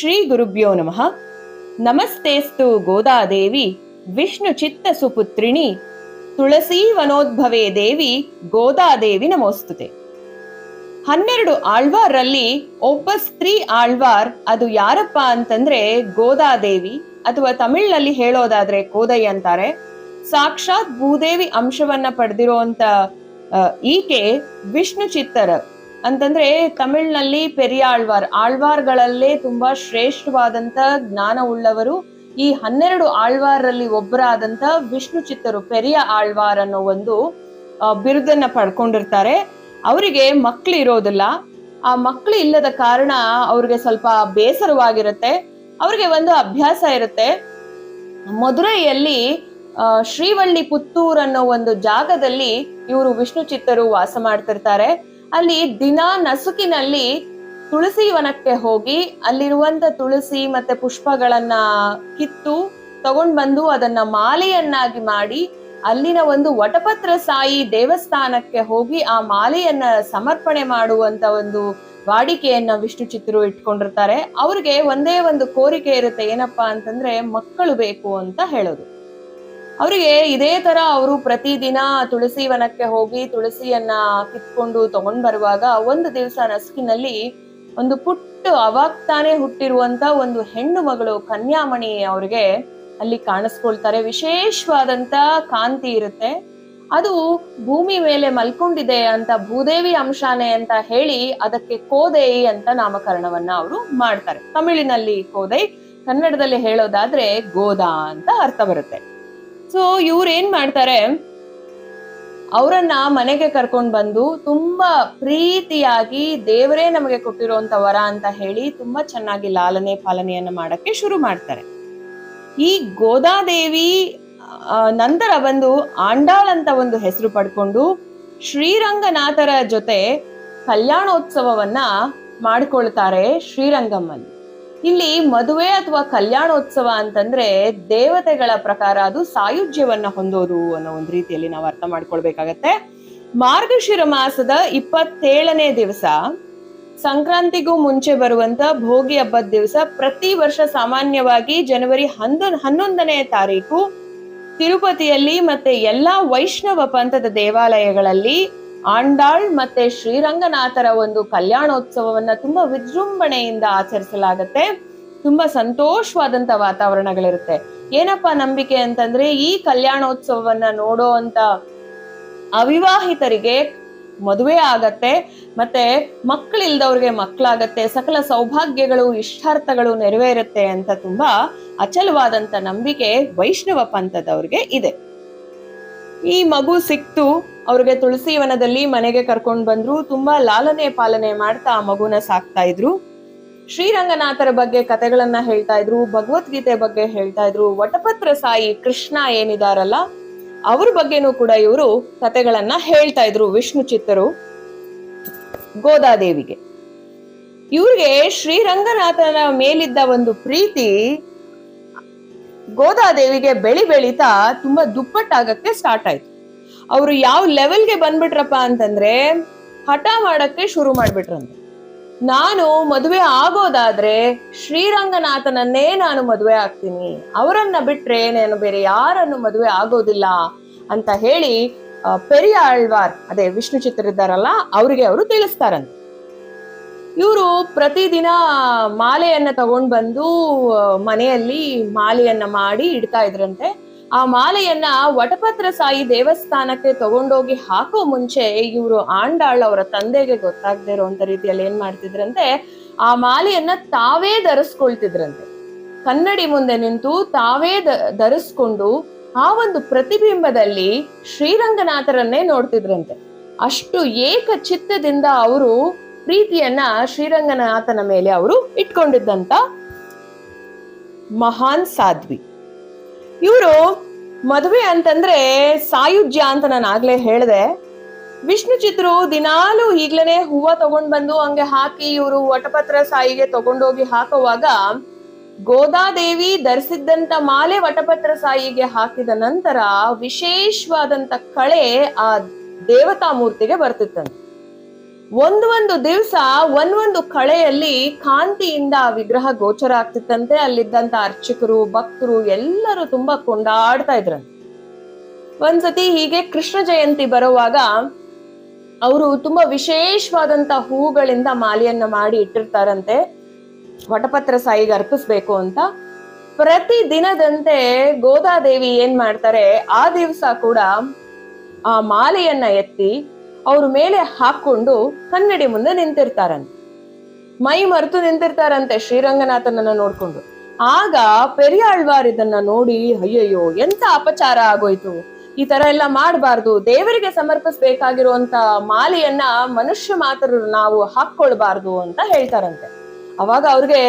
ಶ್ರೀ ಗುರುಭ್ಯೋ ನಮಃ. ನಮಸ್ತೇಸ್ತು ಗೋದಾದೇವಿ, ವಿಷ್ಣು ಚಿತ್ತ ಸುಪುತ್ರಿಣಿ, ತುಳಸಿ ವನೋದ್ಭವೇ ದೇವಿ, ಗೋದಾದೇವಿ ನಮೋಸ್ತುತೆ. ಹನ್ನೆರಡು ಆಳ್ವಾರಲ್ಲಿ ಒಬ್ಬ ಸ್ತ್ರೀ ಆಳ್ವಾರ್, ಅದು ಯಾರಪ್ಪ ಅಂತಂದ್ರೆ ಗೋದಾದೇವಿ, ಅಥವಾ ತಮಿಳ್ನಲ್ಲಿ ಹೇಳೋದಾದ್ರೆ ಕೋದೈ ಅಂತಾರೆ. ಸಾಕ್ಷಾತ್ ಭೂದೇವಿ ಅಂಶವನ್ನ ಪಡೆದಿರುವಂತ ಈಕೆ ವಿಷ್ಣು ಚಿತ್ತರ ಅಂತಂದ್ರೆ ತಮಿಳ್ನಲ್ಲಿ ಪೆರಿಯಾಳ್ವಾರ್. ಆಳ್ವಾರ್ಗಳಲ್ಲೇ ತುಂಬಾ ಶ್ರೇಷ್ಠವಾದಂತ ಜ್ಞಾನ ಉಳ್ಳವರು. ಈ ಹನ್ನೆರಡು ಆಳ್ವಾರಲ್ಲಿ ಒಬ್ಬರಾದಂತ ವಿಷ್ಣು ಚಿತ್ತರು, ಪೆರಿಯ ಆಳ್ವಾರ್ ಅನ್ನೋ ಒಂದು ಬಿರುದನ್ನ ಪಡ್ಕೊಂಡಿರ್ತಾರೆ. ಅವರಿಗೆ ಮಕ್ಳು ಇರೋದಿಲ್ಲ. ಆ ಮಕ್ಳು ಇಲ್ಲದ ಕಾರಣ ಅವ್ರಿಗೆ ಸ್ವಲ್ಪ ಬೇಸರವಾಗಿರುತ್ತೆ. ಅವ್ರಿಗೆ ಒಂದು ಅಭ್ಯಾಸ ಇರುತ್ತೆ. ಮಧುರೈಯಲ್ಲಿ ಶ್ರೀವಳ್ಳಿ ಪುತ್ತೂರ್ ಅನ್ನೋ ಒಂದು ಜಾಗದಲ್ಲಿ ಇವರು ವಿಷ್ಣು ಚಿತ್ತರು ವಾಸ ಮಾಡ್ತಿರ್ತಾರೆ. ಅಲ್ಲಿ ದಿನ ನಸುಕಿನಲ್ಲಿ ತುಳಸಿ ವನಕ್ಕೆ ಹೋಗಿ ಅಲ್ಲಿರುವಂತ ತುಳಸಿ ಮತ್ತೆ ಪುಷ್ಪಗಳನ್ನ ಕಿತ್ತು ತಗೊಂಡ್ ಬಂದು ಅದನ್ನ ಮಾಲೆಯನ್ನಾಗಿ ಮಾಡಿ ಅಲ್ಲಿನ ಒಂದು ವಟಪತ್ರ ಸಾಯಿ ದೇವಸ್ಥಾನಕ್ಕೆ ಹೋಗಿ ಆ ಮಾಲೆಯನ್ನ ಸಮರ್ಪಣೆ ಮಾಡುವಂತ ಒಂದು ವಾಡಿಕೆಯನ್ನ ವಿಷ್ಣು ಚಿತ್ರರು ಇಟ್ಕೊಂಡಿರ್ತಾರೆ. ಅವ್ರಿಗೆ ಒಂದೇ ಒಂದು ಕೋರಿಕೆ ಇರುತ್ತೆ ಏನಪ್ಪಾ ಅಂತಂದ್ರೆ ಮಕ್ಕಳು ಬೇಕು ಅಂತ ಹೇಳೋದು. ಅವರಿಗೆ ಇದೇ ತರ ಅವರು ಪ್ರತಿದಿನ ತುಳಸಿ ವನಕ್ಕೆ ಹೋಗಿ ತುಳಸಿಯನ್ನ ಕಿತ್ಕೊಂಡು ತಗೊಂಡ್ ಬರುವಾಗ ಒಂದು ದಿವಸ ನಸುಕಿನಲ್ಲಿ ಒಂದು ಪುಟ್ಟ ಅವಾಗ ತಾನೇ ಹುಟ್ಟಿರುವಂತ ಒಂದು ಹೆಣ್ಣು ಮಗಳು ಕನ್ಯಾಮಣಿ ಅವ್ರಿಗೆ ಅಲ್ಲಿ ಕಾಣಿಸ್ಕೊಳ್ತಾರೆ. ವಿಶೇಷವಾದಂತ ಕಾಂತಿ ಇರುತ್ತೆ. ಅದು ಭೂಮಿ ಮೇಲೆ ಮಲ್ಕೊಂಡಿದೆ ಅಂತ ಭೂದೇವಿ ಅಂಶಾನೆ ಅಂತ ಹೇಳಿ ಅದಕ್ಕೆ ಕೋದೈ ಅಂತ ನಾಮಕರಣವನ್ನ ಅವರು ಮಾಡ್ತಾರೆ. ತಮಿಳಿನಲ್ಲಿ ಕೋದೈ, ಕನ್ನಡದಲ್ಲಿ ಹೇಳೋದಾದ್ರೆ ಗೋದಾ ಅಂತ ಅರ್ಥ ಬರುತ್ತೆ. ಸೊ ಇವ್ರು ಏನ್ ಮಾಡ್ತಾರೆ? ಅವರನ್ನ ಮನೆಗೆ ಕರ್ಕೊಂಡು ಬಂದು ತುಂಬಾ ಪ್ರೀತಿಯಾಗಿ ದೇವರೇ ನಮಗೆ ಕೊಟ್ಟಿರುವಂತ ವರ ಅಂತ ಹೇಳಿ ತುಂಬಾ ಚೆನ್ನಾಗಿ ಲಾಲನೆ ಪಾಲನೆಯನ್ನು ಮಾಡಕ್ಕೆ ಶುರು ಮಾಡ್ತಾರೆ. ಈ ಗೋದಾದೇವಿ ನಂತರ ಬಂದು ಆಂಡಾಳ್ ಅಂತ ಒಂದು ಹೆಸರು ಪಡ್ಕೊಂಡು ಶ್ರೀರಂಗನಾಥರ ಜೊತೆ ಕಲ್ಯಾಣೋತ್ಸವವನ್ನ ಮಾಡ್ಕೊಳ್ತಾರೆ ಶ್ರೀರಂಗಮ್ಮಲ್ಲಿ ಇಲ್ಲಿ ಮದುವೆ ಅಥವಾ ಕಲ್ಯಾಣೋತ್ಸವ ಅಂತಂದ್ರೆ ದೇವತೆಗಳ ಪ್ರಕಾರ ಅದು ಸಾಯುಜ್ಯವನ್ನ ಹೊಂದೋದು ಅನ್ನೋ ಒಂದು ರೀತಿಯಲ್ಲಿ ನಾವು ಅರ್ಥ ಮಾಡ್ಕೊಳ್ಬೇಕಾಗತ್ತೆ. ಮಾರ್ಗಶಿರ ಮಾಸದ ಇಪ್ಪತ್ತೇಳನೇ ದಿವಸ, ಸಂಕ್ರಾಂತಿಗೂ ಮುಂಚೆ ಬರುವಂತ ಭೋಗಿ ಹಬ್ಬದ ದಿವಸ ಪ್ರತಿ ವರ್ಷ ಸಾಮಾನ್ಯವಾಗಿ ಜನವರಿ ಹನ್ನೊಂದು ಹನ್ನೊಂದನೇ ತಾರೀಕು ತಿರುಪತಿಯಲ್ಲಿ ಮತ್ತೆ ಎಲ್ಲಾ ವೈಷ್ಣವ ಪಂಥದ ದೇವಾಲಯಗಳಲ್ಲಿ ಆಂಡಾಳ್ ಮತ್ತೆ ಶ್ರೀರಂಗನಾಥರ ಒಂದು ಕಲ್ಯಾಣೋತ್ಸವವನ್ನ ತುಂಬಾ ವಿಜೃಂಭಣೆಯಿಂದ ಆಚರಿಸಲಾಗತ್ತೆ. ತುಂಬಾ ಸಂತೋಷವಾದಂತ ವಾತಾವರಣಗಳಿರುತ್ತೆ. ಏನಪ್ಪ ನಂಬಿಕೆ ಅಂತಂದ್ರೆ ಈ ಕಲ್ಯಾಣೋತ್ಸವವನ್ನ ನೋಡೋ ಅಂತ ಅವಿವಾಹಿತರಿಗೆ ಮದುವೆ ಆಗತ್ತೆ, ಮತ್ತೆ ಮಕ್ಕಳಿಲ್ದವ್ರಿಗೆ ಮಕ್ಕಳಾಗತ್ತೆ, ಸಕಲ ಸೌಭಾಗ್ಯಗಳು, ಇಷ್ಟಾರ್ಥಗಳು ನೆರವೇರುತ್ತೆ ಅಂತ ತುಂಬಾ ಅಚಲವಾದಂತ ನಂಬಿಕೆ ವೈಷ್ಣವ ಪಂಥದವ್ರಿಗೆ ಇದೆ. ಈ ಮಗು ಸಿಕ್ತು, ಅವ್ರಿಗೆ ತುಳಸಿ ವನದಲ್ಲಿ ಮನೆಗೆ ಕರ್ಕೊಂಡು ಬಂದ್ರು, ತುಂಬಾ ಲಾಲನೆ ಪಾಲನೆ ಮಾಡ್ತಾ ಆ ಮಗುನ ಸಾಕ್ತಾ ಇದ್ರು. ಶ್ರೀರಂಗನಾಥರ ಬಗ್ಗೆ ಕತೆಗಳನ್ನ ಹೇಳ್ತಾ ಇದ್ರು, ಭಗವದ್ಗೀತೆ ಬಗ್ಗೆ ಹೇಳ್ತಾ ಇದ್ರು, ವಟಪತ್ರ ಸಾಯಿ ಕೃಷ್ಣ ಏನಿದಾರಲ್ಲ, ಅವ್ರ ಬಗ್ಗೆನೂ ಕೂಡ ಇವರು ಕತೆಗಳನ್ನ ಹೇಳ್ತಾ ಇದ್ರು ವಿಷ್ಣು ಚಿತ್ತರು, ಗೋದಾದೇವಿಗೆ. ಇವ್ರಿಗೆ ಶ್ರೀರಂಗನಾಥನ ಮೇಲಿದ್ದ ಒಂದು ಪ್ರೀತಿ ಗೋದಾದೇವಿಗೆ ಬೆಳಿ ಬೆಳೀತಾ ತುಂಬಾ ದುಪ್ಪಟ್ಟಾಗಕ್ಕೆ ಸ್ಟಾರ್ಟ್ ಆಯ್ತು. ಅವರು ಯಾವ ಲೆವೆಲ್ಗೆ ಬಂದ್ಬಿಟ್ರಪ್ಪ ಅಂತಂದ್ರೆ ಹಠ ಮಾಡಕ್ಕೆ ಶುರು ಮಾಡ್ಬಿಟ್ರಂತೆ. ನಾನು ಮದುವೆ ಆಗೋದಾದ್ರೆ ಶ್ರೀರಂಗನಾಥನನ್ನೇ ನಾನು ಮದುವೆ ಆಗ್ತೀನಿ. ಅವರನ್ನ ಬಿಟ್ರೆ ನಾನು ಬೇರೆ ಯಾರನ್ನು ಮದುವೆ ಆಗೋದಿಲ್ಲ ಅಂತ ಹೇಳಿ ಪೆರಿಯ ಆಳ್ವಾರ್ ಅದೇ ವಿಷ್ಣು ಚಿತ್ರರಿದ್ದಾರಲ್ಲ, ಅವರಿಗೆ ಅವರು ತಿಳಿಸ್ತಾರಂತೆ. ಇವರು ಪ್ರತಿದಿನ ಮಾಲೆಯನ್ನ ತಗೊಂಡ್ ಬಂದು ಮನೆಯಲ್ಲಿ ಮಾಲೆಯನ್ನ ಮಾಡಿ ಇಡ್ತಾ ಇದ್ರಂತೆ. ಆ ಮಾಲೆಯನ್ನ ವಟಪತ್ರ ಸಾಯಿ ದೇವಸ್ಥಾನಕ್ಕೆ ತಗೊಂಡೋಗಿ ಹಾಕೋ ಮುಂಚೆ ಇವರು ಆಂಡಾಳ್ ಅವರ ತಂದೆಗೆ ಗೊತ್ತಾಗದೇ ಇರುವಂತ ರೀತಿಯಲ್ಲಿ ಏನ್ ಮಾಡ್ತಿದ್ರಂತೆ, ಆ ಮಾಲೆಯನ್ನ ತಾವೇ ಧರಿಸ್ಕೊಳ್ತಿದ್ರಂತೆ. ಕನ್ನಡಿ ಮುಂದೆ ನಿಂತು ತಾವೇ ಧರಿಸ್ಕೊಂಡು ಆ ಒಂದು ಪ್ರತಿಬಿಂಬದಲ್ಲಿ ಶ್ರೀರಂಗನಾಥರನ್ನೇ ನೋಡ್ತಿದ್ರಂತೆ. ಅಷ್ಟು ಏಕ ಚಿತ್ತದಿಂದ ಅವರು ಪ್ರೀತಿಯನ್ನ ಶ್ರೀರಂಗನಾಥನ ಮೇಲೆ ಅವರು ಇಟ್ಕೊಂಡಿದ್ದಂತ ಮಹಾನ್ ಸಾಧ್ವಿ. ಇವರು ಮದುವೆ ಅಂತಂದ್ರೆ ಸಾಯುಜ್ಯ ಅಂತ ನಾನು ಆಗ್ಲೇ ಹೇಳಿದೆ. ವಿಷ್ಣು ಚಿತ್ರು ದಿನಾಲು ಈಗ್ಲೇನೆ ಹೂವ ತಗೊಂಡ್ ಬಂದು ಹಂಗೆ ಹಾಕಿ ಇವರು ವಟಪತ್ರ ಸಾಯಿಗೆ ತಗೊಂಡೋಗಿ ಹಾಕುವಾಗ ಗೋದಾದೇವಿ ಧರಿಸಿದ್ದಂತ ಮಾಲೆ ವಟಪತ್ರ ಸಾಯಿಗೆ ಹಾಕಿದ ನಂತರ ವಿಶೇಷವಾದಂತ ಕಳೆ ಆ ದೇವತಾ ಮೂರ್ತಿಗೆ ಬರ್ತಿತ್ತಂತೆ. ಒಂದು ಒಂದು ದಿವಸ ಒಂದೊಂದು ಕಳೆಯಲ್ಲಿ ಕಾಂತಿಯಿಂದ ಆ ವಿಗ್ರಹ ಗೋಚರ ಆಗ್ತಿತ್ತಂತೆ. ಅಲ್ಲಿದ್ದಂತ ಅರ್ಚಕರು, ಭಕ್ತರು ಎಲ್ಲರೂ ತುಂಬಾ ಕೊಂಡಾಡ್ತಾ ಇದ್ರಂತೆ. ಒಂದ್ಸತಿ ಹೀಗೆ ಕೃಷ್ಣ ಜಯಂತಿ ಬರುವಾಗ ಅವರು ತುಂಬಾ ವಿಶೇಷವಾದಂತ ಹೂಗಳಿಂದ ಮಾಲೆಯನ್ನ ಮಾಡಿ ಇಟ್ಟಿರ್ತಾರಂತೆ. ವಟಪತ್ರ ಸಾಯಿಗೆ ಅರ್ಪಿಸ್ಬೇಕು ಅಂತ. ಪ್ರತಿ ದಿನದಂತೆ ಗೋದಾದೇವಿ ಏನ್ ಮಾಡ್ತಾರೆ, ಆ ದಿವಸ ಕೂಡ ಆ ಮಾಲೆಯನ್ನ ಎತ್ತಿ ಅವ್ರ ಮೇಲೆ ಹಾಕೊಂಡು ಕನ್ನಡಿ ಮುಂದೆ ನಿಂತಿರ್ತಾರಂತೆ ಮೈ ಮರೆತು ನಿಂತಿರ್ತಾರಂತೆ ಶ್ರೀರಂಗನಾಥನನ್ನ ನೋಡ್ಕೊಂಡು. ಆಗ ಪೆರಿಯಾಳ್ವಾರ್ ಇದನ್ನ ನೋಡಿ, ಅಯ್ಯಯ್ಯೋ, ಎಂತ ಅಪಚಾರ ಆಗೋಯ್ತು. ಈ ತರ ಎಲ್ಲ ಮಾಡಬಾರ್ದು. ದೇವರಿಗೆ ಸಮರ್ಪಿಸ್ಬೇಕಾಗಿರುವಂತ ಮಾಲೆಯನ್ನ ಮನುಷ್ಯ ಮಾತ್ರ ನಾವು ಹಾಕೊಳ್ಬಾರ್ದು ಅಂತ ಹೇಳ್ತಾರಂತೆ. ಅವಾಗ ಅವ್ರಿಗೆ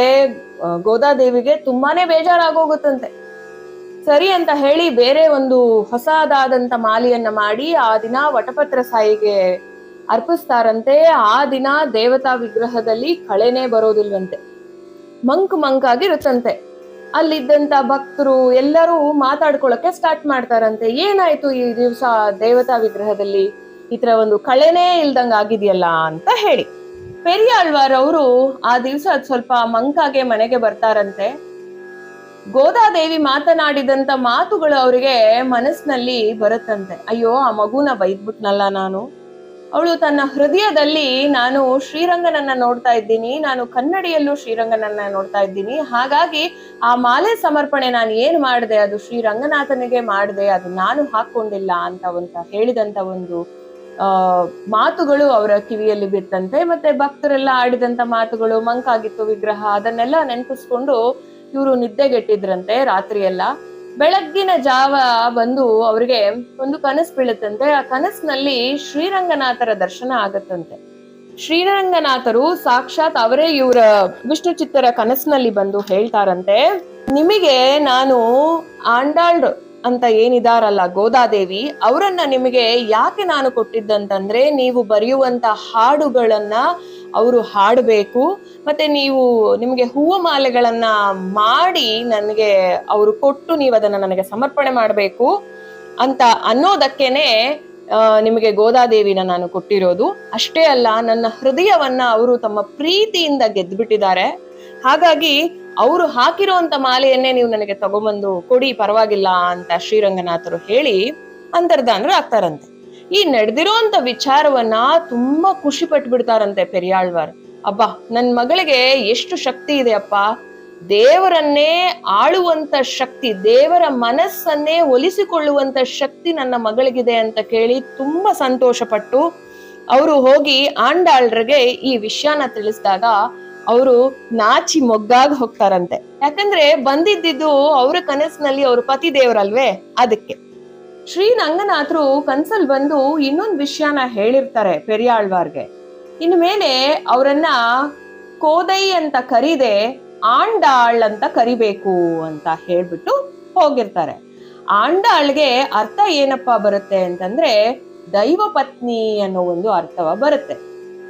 ಗೋದಾದೇವಿಗೆ ತುಂಬಾನೇ ಬೇಜಾರಾಗೋಗುತ್ತಂತೆ. ಸರಿ ಅಂತ ಹೇಳಿ ಬೇರೆ ಒಂದು ಹೊಸದಾದಂತ ಮಾಲೆಯನ್ನ ಮಾಡಿ ಆ ದಿನ ವಟಪತ್ರ ಸಾಯಿಗೆ ಅರ್ಪಿಸ್ತಾರಂತೆ. ಆ ದಿನ ದೇವತಾ ವಿಗ್ರಹದಲ್ಲಿ ಕಳೆನೇ ಬರೋದಿಲ್ವಂತೆ. ಮಂಕ್ ಮಂಕಾಗಿರುತ್ತಂತೆ ಅಲ್ಲಿದ್ದಂತ ಭಕ್ತರು ಎಲ್ಲರೂ ಮಾತಾಡ್ಕೊಳಕ್ಕೆ ಸ್ಟಾರ್ಟ್ ಮಾಡ್ತಾರಂತೆ. ಏನಾಯ್ತು ಈ ದಿವಸ ದೇವತಾ ವಿಗ್ರಹದಲ್ಲಿ? ಈ ತರ ಒಂದು ಕಳೆನೇ ಇಲ್ದಂಗ ಆಗಿದೆಯಲ್ಲ ಅಂತ ಹೇಳಿ. ಪೆರಿಯಾಳ್ವಾರ್ ಅವರು ಆ ದಿವಸ ಸ್ವಲ್ಪ ಮಂಕಾಗೆ ಮನೆಗೆ ಬರ್ತಾರಂತೆ. ಗೋದಾದೇವಿ ಮಾತನಾಡಿದಂತ ಮಾತುಗಳು ಅವರಿಗೆ ಮನಸ್ಸಿನಲ್ಲಿ ಬರುತ್ತಂತೆ. ಅಯ್ಯೋ, ಆ ಮಗುನ ಬೈದ್ಬಿಟ್ನಲ್ಲ ನಾನು. ಅವಳು ತನ್ನ ಹೃದಯದಲ್ಲಿ ನಾನು ಶ್ರೀರಂಗನನ್ನ ನೋಡ್ತಾ ಇದ್ದೀನಿ. ನಾನು ಕನ್ನಡಿಯಲ್ಲೂ ಶ್ರೀರಂಗನನ್ನ ನೋಡ್ತಾ ಇದ್ದೀನಿ. ಹಾಗಾಗಿ ಆ ಮಾಲೆ ಸಮರ್ಪಣೆ ನಾನು ಏನ್ ಮಾಡಿದೆ? ಅದು ಶ್ರೀರಂಗನಾಥನಿಗೆ ಮಾಡಿದೆ. ಅದು ನಾನು ಹಾಕೊಂಡಿಲ್ಲ ಅಂತ ಅಂತ ಹೇಳಿದಂತ ಒಂದು ಮಾತುಗಳು ಅವರ ಕಿವಿಯಲ್ಲಿ ಬಿತ್ತಂತೆ. ಮತ್ತೆ ಭಕ್ತರೆಲ್ಲ ಆಡಿದಂತ ಮಾತುಗಳು, ಮಂಕಾಗಿತ್ತು ವಿಗ್ರಹ, ಅದನ್ನೆಲ್ಲ ನೆನಪಿಸ್ಕೊಂಡು ಇವರು ನಿದ್ದೆಗೆಟ್ಟಿದ್ರಂತೆ ರಾತ್ರಿ ಎಲ್ಲ ಬೆಳಗ್ಗಿನ ಜಾವ ಬಂದು ಅವ್ರಿಗೆ ಒಂದು ಕನಸು ಬೀಳುತ್ತಂತೆ. ಆ ಕನಸಿನಲ್ಲಿ ಶ್ರೀರಂಗನಾಥರ ದರ್ಶನ ಆಗತ್ತಂತೆ. ಶ್ರೀರಂಗನಾಥರು ಸಾಕ್ಷಾತ್ ಅವರೇ ಇವರ ವಿಷ್ಣು ಚಿತ್ತರ ಕನಸಿನಲ್ಲಿ ಬಂದು ಹೇಳ್ತಾರಂತೆ. ನಿಮಗೆ ನಾನು ಆಂಡಾಳ್ ಅಂತ ಏನಿದಾರಲ್ಲ ಗೋದಾದೇವಿ, ಅವರನ್ನ ನಿಮಗೆ ಯಾಕೆ ನಾನು ಕೊಟ್ಟಿದ್ದಂತಂದ್ರೆ ನೀವು ಬರೆಯುವಂತ ಹಾಡುಗಳನ್ನ ಅವರು ಹಾಡಬೇಕು, ಮತ್ತೆ ನೀವು ನಿಮಗೆ ಹೂವು ಮಾಲೆಗಳನ್ನ ಮಾಡಿ ನನಗೆ ಅವರು ಕೊಟ್ಟು ನೀವು ಅದನ್ನ ನನಗೆ ಸಮರ್ಪಣೆ ಮಾಡಬೇಕು ಅಂತ ಅನ್ನೋದಕ್ಕೇನೆ ನಿಮಗೆ ಗೋದಾದೇವಿನ ನಾನು ಕೊಟ್ಟಿರೋದು. ಅಷ್ಟೇ ಅಲ್ಲ, ನನ್ನ ಹೃದಯವನ್ನ ಅವರು ತಮ್ಮ ಪ್ರೀತಿಯಿಂದ ಗೆದ್ದುಬಿಟ್ಟಿದ್ದಾರೆ ಹಾಗಾಗಿ ಅವರು ಹಾಕಿರುವಂತ ಮಾಲೆಯನ್ನೇ ನೀವು ನನಗೆ ತಗೊಂಬಂದು ಕೊಡಿ, ಪರವಾಗಿಲ್ಲ ಅಂತ ಶ್ರೀರಂಗನಾಥರು ಹೇಳಿ ಅಂತರ್ಧಾನರು ಆಗ್ತಾರಂತೆ. ಈ ನಡೆದಿರೋಂತ ವಿಚಾರವನ್ನ ತುಂಬಾ ಖುಷಿ ಪಟ್ಬಿಡ್ತಾರಂತೆ ಪೆರಿಯಾಳ್ವಾರ್. ಅಬ್ಬಾ, ನನ್ ಮಗಳಿಗೆ ಎಷ್ಟು ಶಕ್ತಿ ಇದೆ ಅಪ್ಪ. ದೇವರನ್ನೇ ಆಳುವಂತ ಶಕ್ತಿ, ದೇವರ ಮನಸ್ಸನ್ನೇ ಒಲಿಸಿಕೊಳ್ಳುವಂತ ಶಕ್ತಿ ನನ್ನ ಮಗಳಿಗಿದೆ ಅಂತ ಕೇಳಿ ತುಂಬಾ ಸಂತೋಷ ಪಟ್ಟು ಅವರು ಹೋಗಿ ಆಂಡಾಳ್ರಿಗೆ ಈ ವಿಷಯನ ತಿಳಿಸಿದಾಗ ಅವರು ನಾಚಿ ಮೊಗ್ಗಾಗ ಹೋಗ್ತಾರಂತೆ. ಯಾಕಂದ್ರೆ ಬಂದಿದ್ದಿದ್ದು ಅವರ ಕನಸಿನಲ್ಲಿ ಅವ್ರ ಪತಿ ದೇವರಲ್ವೇ ಅದಕ್ಕೆ. ಶ್ರೀ ರಂಗನಾಥರು ಕನ್ಸಲ್ ಬಂದು ಇನ್ನೊಂದು ವಿಷಯನ ಹೇಳಿರ್ತಾರೆ ಪೆರಿಯಾಳ್ವಾರ್ಗೆ. ಇನ್ನು ಮೇಲೆ ಅವರನ್ನ ಕೋದೈ ಅಂತ ಕರೀದೆ, ಆಂಡಾಳ್ ಅಂತ ಕರಿಬೇಕು ಅಂತ ಹೇಳ್ಬಿಟ್ಟು ಹೋಗಿರ್ತಾರೆ. ಆಂಡಾಳ್ಗೆ ಅರ್ಥ ಏನಪ್ಪ ಬರುತ್ತೆ ಅಂತಂದ್ರೆ ದೈವ ಪತ್ನಿ ಅನ್ನೋ ಒಂದು ಅರ್ಥವ ಬರುತ್ತೆ.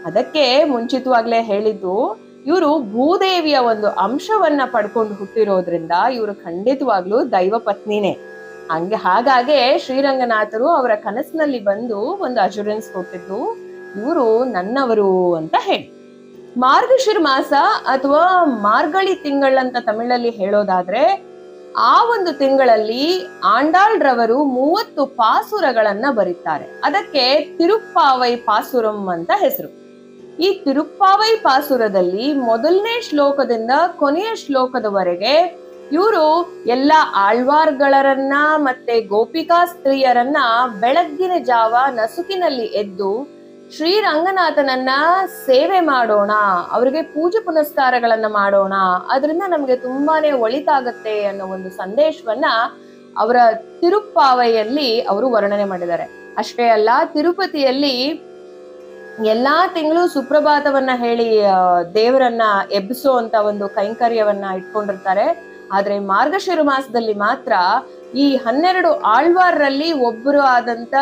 ಅದಕ್ಕೆ ಮುಂಚಿತವಾಗ್ಲೇ ಹೇಳಿದ್ದು ಇವರು ಭೂದೇವಿಯ ಒಂದು ಅಂಶವನ್ನ ಪಡ್ಕೊಂಡು ಹುಟ್ಟಿರೋದ್ರಿಂದ ಇವರು ಖಂಡಿತವಾಗ್ಲೂ ದೈವ ಪತ್ನಿನೇ. ಹಂಗೆ ಹಾಗಾಗೆ ಶ್ರೀರಂಗನಾಥರು ಅವರ ಕನಸಿನಲ್ಲಿ ಬಂದು ಒಂದು ಅಶೂರೆನ್ಸ್ ಕೊಟ್ಟಿದ್ದು, ಇವರು ನನ್ನವರು ಅಂತ ಹೇಳಿ. ಮಾರ್ಗಶಿರ ಮಾಸ ಅಥವಾ ಮಾರ್ಗಳಿ ತಿಂಗಳಂತ ತಮಿಳಲ್ಲಿ ಹೇಳೋದಾದ್ರೆ, ಆ ಒಂದು ತಿಂಗಳಲ್ಲಿ ಆಂಡಾಳ್ರವರು ಮೂವತ್ತು ಪಾಸುರಗಳನ್ನ ಬರೀತಾರೆ. ಅದಕ್ಕೆ ತಿರುಪ್ಪಾವೈ ಪಾಸುರಂ ಅಂತ ಹೆಸರು. ಈ ತಿರುಪ್ಪಾವೈ ಪಾಸುರದಲ್ಲಿ ಮೊದಲನೇ ಶ್ಲೋಕದಿಂದ ಕೊನೆಯ ಶ್ಲೋಕದವರೆಗೆ ಇವರು ಎಲ್ಲ ಆಳ್ವಾರ್ಗಳರನ್ನ ಮತ್ತೆ ಗೋಪಿಕಾ ಸ್ತ್ರೀಯರನ್ನ ಬೆಳಗ್ಗಿನ ಜಾವ ನಸುಕಿನಲ್ಲಿ ಎದ್ದು ಶ್ರೀರಂಗನಾಥನನ್ನ ಸೇವೆ ಮಾಡೋಣ, ಅವರಿಗೆ ಪೂಜೆ ಪುನಸ್ಕಾರಗಳನ್ನ ಮಾಡೋಣ, ಅದರಿಂದ ನಮಗೆ ತುಂಬಾನೇ ಒಳಿತಾಗತ್ತೆ ಅನ್ನೋ ಒಂದು ಸಂದೇಶವನ್ನ ಅವರ ತಿರುಪ್ಪಾವೈಯಲ್ಲಿ ಅವರು ವರ್ಣನೆ ಮಾಡಿದ್ದಾರೆ. ಅಷ್ಟೇ ಅಲ್ಲ, ತಿರುಪತಿಯಲ್ಲಿ ಎಲ್ಲಾ ತಿಂಗಳು ಸುಪ್ರಭಾತವನ್ನ ಹೇಳಿ ದೇವರನ್ನ ಎಬ್ಬಿಸೋ ಅಂತ ಒಂದು ಕೈಂಕರ್ಯವನ್ನ ಇಟ್ಕೊಂಡಿರ್ತಾರೆ. ಆದ್ರೆ ಮಾರ್ಗಶಿರ ಮಾಸದಲ್ಲಿ ಮಾತ್ರ ಈ ಹನ್ನೆರಡು ಆಳ್ವಾರರಲ್ಲಿ ಒಬ್ಬರು ಆದಂತ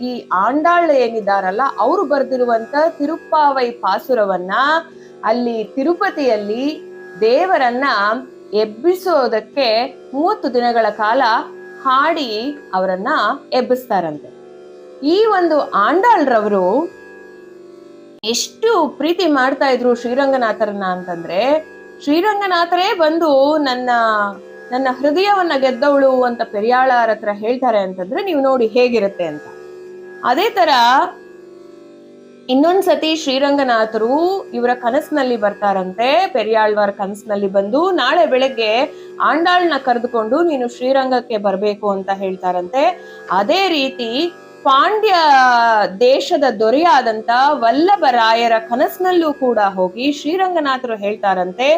ಈ ಆಂಡಾಳ್ ಏನಿದಾರಲ್ಲ ಅವರು ಬರೆದಿರುವಂತ ತಿರುಪ್ಪಾವೈ ಪಾಸುರವನ್ನ ಅಲ್ಲಿ ತಿರುಪತಿಯಲ್ಲಿ ದೇವರನ್ನ ಎಬ್ಬಿಸೋದಕ್ಕೆ ಮೂವತ್ತು ದಿನಗಳ ಕಾಲ ಹಾಡಿ ಅವರನ್ನ ಎಬ್ಬಿಸ್ತಾರಂತೆ. ಈ ಒಂದು ಆಂಡಾಳ್ರವರು ಎಷ್ಟು ಪ್ರೀತಿ ಮಾಡ್ತಾ ಇದ್ರು ಶ್ರೀರಂಗನಾಥರನ್ನ ಅಂತಂದ್ರೆ, ಶ್ರೀರಂಗನಾಥರೇ ಬಂದು ನನ್ನ ನನ್ನ ಹೃದಯವನ್ನ ಗೆದ್ದವಳು ಅಂತ ಪೆರಿಯಾಳರ ಹತ್ರ ಹೇಳ್ತಾರೆ ಅಂತಂದ್ರೆ ನೀವು ನೋಡಿ ಹೇಗಿರುತ್ತೆ ಅಂತ. ಅದೇ ತರ ಇನ್ನೊಂದ್ಸತಿ ಶ್ರೀರಂಗನಾಥರು ಇವರ ಕನಸಿನಲ್ಲಿ ಬರ್ತಾರಂತೆ, ಪೆರಿಯಾಳ್ವಾರ್ ಕನಸಿನಲ್ಲಿ ಬಂದು ನಾಳೆ ಬೆಳಗ್ಗೆ ಆಂಡಾಳ್ನ ಕರೆದುಕೊಂಡು ನೀನು ಶ್ರೀರಂಗಕ್ಕೆ ಬರಬೇಕು ಅಂತ ಹೇಳ್ತಾರಂತೆ. ಅದೇ ರೀತಿ ಪಾಂಡ್ಯ ದೇಶದ ದೊರೆಯಾದಂತ ವಲ್ಲಭರಾಯರ ಕನಸಿನಲ್ಲೂ ಕೂಡ ಹೋಗಿ ಶ್ರೀರಂಗನಾಥರು ಹೇಳ್ತಾರಂತೆ,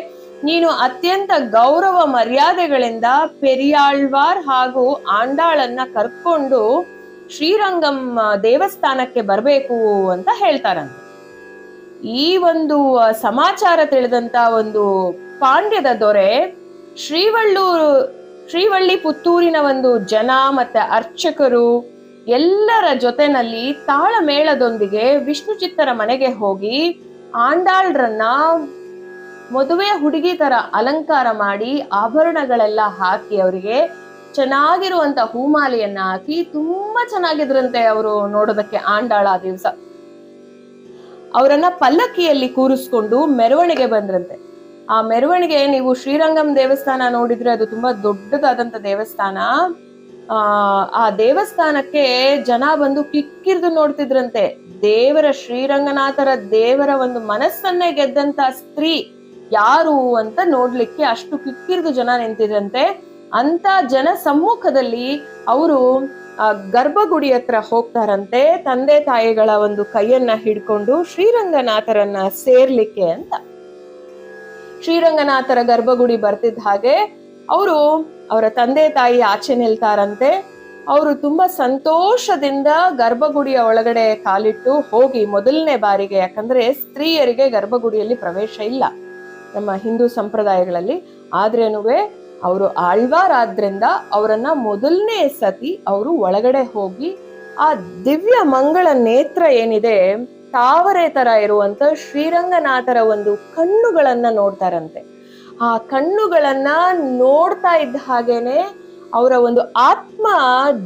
ನೀನು ಅತ್ಯಂತ ಗೌರವ ಮರ್ಯಾದೆಗಳಿಂದ ಪೆರಿಯಾಳ್ವಾರ್ ಹಾಗೂ ಆಂಡಾಳನ್ನ ಕರ್ಕೊಂಡು ಶ್ರೀರಂಗಂ ದೇವಸ್ಥಾನಕ್ಕೆ ಬರಬೇಕು ಅಂತ ಹೇಳ್ತಾರಂತೆ. ಈ ಒಂದು ಸಮಾಚಾರ ತಿಳಿದಂತ ಒಂದು ಪಾಂಡ್ಯದ ದೊರೆ ಶ್ರೀವಳ್ಳೂರು, ಶ್ರೀವಳ್ಳಿ ಪುತ್ತೂರಿನ ಒಂದು ಜನ ಮತ್ತೆ ಅರ್ಚಕರು ಎಲ್ಲರ ಜೊತೆನಲ್ಲಿ ತಾಳಮೇಳದೊಂದಿಗೆ ವಿಷ್ಣು ಚಿತ್ತರ ಮನೆಗೆ ಹೋಗಿ ಆಂಡಾಳ್ರನ್ನ ಮದುವೆ ಹುಡುಗಿ ತರ ಅಲಂಕಾರ ಮಾಡಿ ಆಭರಣಗಳೆಲ್ಲ ಹಾಕಿ ಅವರಿಗೆ ಚೆನ್ನಾಗಿರುವಂತ ಹೂಮಾಲೆಯನ್ನ ಹಾಕಿ ತುಂಬಾ ಚೆನ್ನಾಗಿದ್ರಂತೆ ಅವರು ನೋಡೋದಕ್ಕೆ ಆಂಡಾಳ ದಿವಸ. ಅವರನ್ನ ಪಲ್ಲಕ್ಕಿಯಲ್ಲಿ ಕೂರಿಸ್ಕೊಂಡು ಮೆರವಣಿಗೆ ಬಂದ್ರಂತೆ. ಆ ಮೆರವಣಿಗೆ ನೀವು ಶ್ರೀರಂಗಂ ದೇವಸ್ಥಾನ ನೋಡಿದ್ರೆ ಅದು ತುಂಬಾ ದೊಡ್ಡದಾದಂತ ದೇವಸ್ಥಾನ. ಆ ದೇವಸ್ಥಾನಕ್ಕೆ ಜನ ಬಂದು ಕಿಕ್ಕಿರಿದು ನೋಡ್ತಿದ್ರಂತೆ. ದೇವರ ಶ್ರೀರಂಗನಾಥರ ದೇವರ ಒಂದು ಮನಸ್ಸನ್ನೇ ಗೆದ್ದಂತ ಸ್ತ್ರೀ ಯಾರು ಅಂತ ನೋಡ್ಲಿಕ್ಕೆ ಅಷ್ಟು ಕಿಕ್ಕಿರಿದು ಜನ ನಿಂತಿದ್ರಂತೆ. ಅಂತ ಜನ ಸಮ್ಮುಖದಲ್ಲಿ ಅವರು ಗರ್ಭಗುಡಿ ಹತ್ರ ಹೋಗ್ತಾರಂತೆ. ತಂದೆ ತಾಯಿಗಳ ಒಂದು ಕೈಯನ್ನ ಹಿಡ್ಕೊಂಡು ಶ್ರೀರಂಗನಾಥರನ್ನ ಸೇರ್ಲಿಕ್ಕೆ ಅಂತ. ಶ್ರೀರಂಗನಾಥರ ಗರ್ಭಗುಡಿ ಬರ್ತಿದ್ದ ಹಾಗೆ ಅವರು ಅವರ ತಂದೆ ತಾಯಿ ಆಚೆ ನಿಲ್ತಾರಂತೆ. ಅವರು ತುಂಬಾ ಸಂತೋಷದಿಂದ ಗರ್ಭಗುಡಿಯ ಒಳಗಡೆ ಕಾಲಿಟ್ಟು ಹೋಗಿ ಮೊದಲನೇ ಬಾರಿಗೆ, ಯಾಕಂದ್ರೆ ಸ್ತ್ರೀಯರಿಗೆ ಗರ್ಭಗುಡಿಯಲ್ಲಿ ಪ್ರವೇಶ ಇಲ್ಲ ನಮ್ಮ ಹಿಂದೂ ಸಂಪ್ರದಾಯಗಳಲ್ಲಿ. ಆದ್ರೇನು ಅವರು ಆಳ್ವಾರಾದ್ರಿಂದ ಅವರನ್ನ ಮೊದಲನೇ ಸತಿ ಅವರು ಒಳಗಡೆ ಹೋಗಿ ಆ ದಿವ್ಯ ಮಂಗಳ ನೇತ್ರ ಏನಿದೆ, ತಾವರೆ ತರ ಇರುವಂತ ಶ್ರೀರಂಗನಾಥರ ಒಂದು ಕಣ್ಣುಗಳನ್ನ ನೋಡ್ತಾರಂತೆ. ಆ ಕಣ್ಣುಗಳನ್ನ ನೋಡ್ತಾ ಇದ್ದ ಹಾಗೇನೆ ಅವರ ಒಂದು ಆತ್ಮ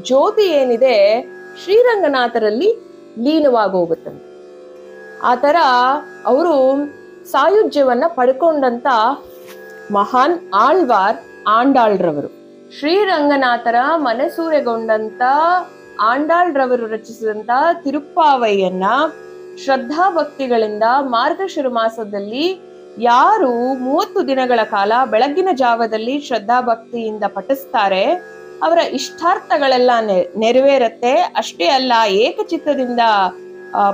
ಜ್ಯೋತಿ ಏನಿದೆ ಶ್ರೀರಂಗನಾಥರಲ್ಲಿ ಲೀನವಾಗೋಗುತ್ತಂತೆ ಆ ತರ ಅವರು ಸಾಯುಜ್ಯವನ್ನ ಪಡ್ಕೊಂಡಂತ ಮಹಾನ್ ಆಳ್ವಾರ್ ಆಂಡಾಳ್ರವರು. ಶ್ರೀರಂಗನಾಥರ ಮನಸೂರೆಗೊಂಡಂತ ಆಂಡಾಳ್ರವರು ರಚಿಸಿದಂತ ತಿರುಪ್ಪಾವಯ್ಯನ್ನ ಶ್ರದ್ಧಾ ಭಕ್ತಿಗಳಿಂದ ಮಾರ್ಗಶಿರ ಮಾಸದಲ್ಲಿ ಯಾರು ಮೂವತ್ತು ದಿನಗಳ ಕಾಲ ಬೆಳಗ್ಗಿನ ಜಾವದಲ್ಲಿ ಶ್ರದ್ಧಾಭಕ್ತಿಯಿಂದ ಪಠಿಸ್ತಾರೆ, ಅವರ ಇಷ್ಟಾರ್ಥಗಳೆಲ್ಲ ನೆರವೇರುತ್ತೆ. ಅಷ್ಟೇ ಅಲ್ಲ, ಏಕಚಿತ್ತದಿಂದ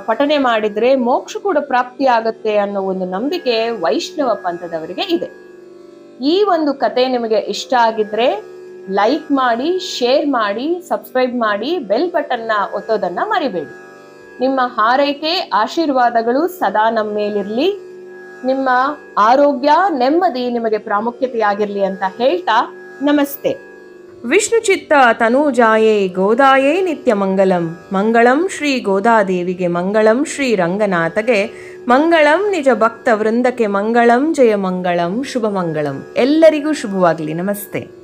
ಪಠನೆ ಮಾಡಿದ್ರೆ ಮೋಕ್ಷ ಕೂಡ ಪ್ರಾಪ್ತಿ ಆಗತ್ತೆ ಅನ್ನೋ ಒಂದು ನಂಬಿಕೆ ವೈಷ್ಣವ ಪಂಥದವರಿಗೆ ಇದೆ. ಈ ಒಂದು ಕತೆ ನಿಮಗೆ ಇಷ್ಟ ಆಗಿದ್ರೆ ಲೈಕ್ ಮಾಡಿ, ಶೇರ್ ಮಾಡಿ, ಸಬ್ಸ್ಕ್ರೈಬ್ ಮಾಡಿ, ಬೆಲ್ ಬಟನ್ನ ಒತ್ತೋದನ್ನ ಮರಿಬೇಡಿ. ನಿಮ್ಮ ಹಾರೈಕೆ, ಆಶೀರ್ವಾದಗಳು ಸದಾ ನಮ್ಮ ಮೇಲಿರ್ಲಿ. ನಿಮ್ಮ ಆರೋಗ್ಯ ನೆಮ್ಮದಿ ನಿಮಗೆ ಪ್ರಾಮುಖ್ಯತೆಯಾಗಿರಲಿ ಅಂತ ಹೇಳ್ತಾ ನಮಸ್ತೆ. ವಿಷ್ಣು ಚಿತ್ತ ತನೂಜಾಯೇ ಗೋದಾಯೇ ನಿತ್ಯ ಮಂಗಲಂ. ಮಂಗಳಂ ಶ್ರೀ ಗೋದಾದೇವಿಗೆ ಮಂಗಳಂ ಶ್ರೀ ರಂಗನಾಥಗೆ. ಮಂಗಳಂ ನಿಜ ಭಕ್ತ ವೃಂದಕ್ಕೆ ಮಂಗಳಂ ಜಯ ಮಂಗಳಂ ಶುಭ ಮಂಗಳಂ. ಎಲ್ಲರಿಗೂ ಶುಭವಾಗಲಿ. ನಮಸ್ತೆ.